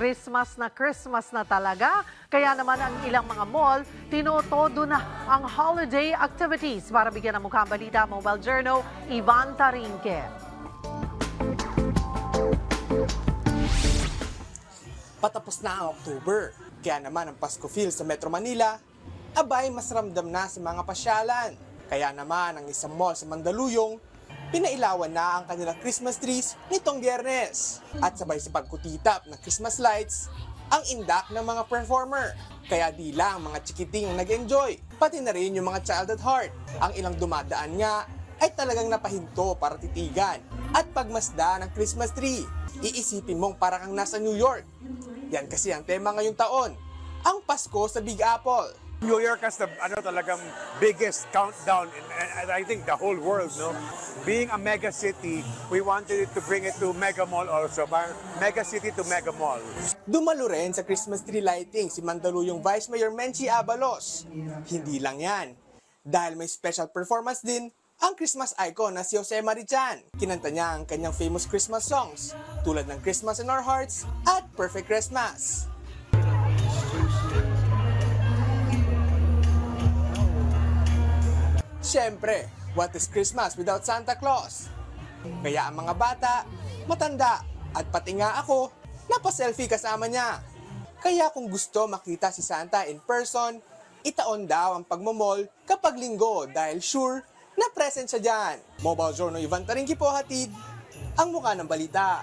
Christmas na Christmas na talaga. Kaya naman ang ilang mga mall, tinotodo na ang holiday activities. Para bigyan ng mukhang balita, Mobile Journal, Ivan Tarinque. Patapos na ang October. Kaya naman ang Pasko feel sa Metro Manila, abay mas ramdam na sa mga pasyalan. Kaya naman ang isang mall sa Mandaluyong, pinailawan na ang kanilang Christmas trees nitong biyernes. At sabay sa pagkutitap ng Christmas lights, ang indak ng mga performer. Kaya di lang mga chikiting nag-enjoy, pati na rin yung mga child at heart. Ang ilang dumadaan nga ay talagang napahinto para titigan at pagmasda ng Christmas tree. Iisipin mong para kang nasa New York. Yan kasi ang tema ngayong taon, ang Pasko sa Big Apple. New York has the ano talagang biggest countdown in and I think the whole world, no. Being a mega city, we wanted it to bring it to mega mall also, parang mega city to mega mall. Dumalo rin sa Christmas tree lighting si Mandaluyong Vice Mayor Menchi Abalos. Hindi lang yan, dahil may special performance din ang Christmas icon na si Jose Marichan. Kinanta niya ang kanyang famous Christmas songs tulad ng Christmas in Our Hearts at Perfect Christmas. Siyempre, what is Christmas without Santa Claus? Kaya ang mga bata, matanda, at pati nga ako, napaselfie kasama niya. Kaya kung gusto makita si Santa in person, itaon daw ang pagmamall kapag linggo dahil sure na present siya dyan. Mobile Journal Ivan Taringki po hatid, ang mukha ng balita.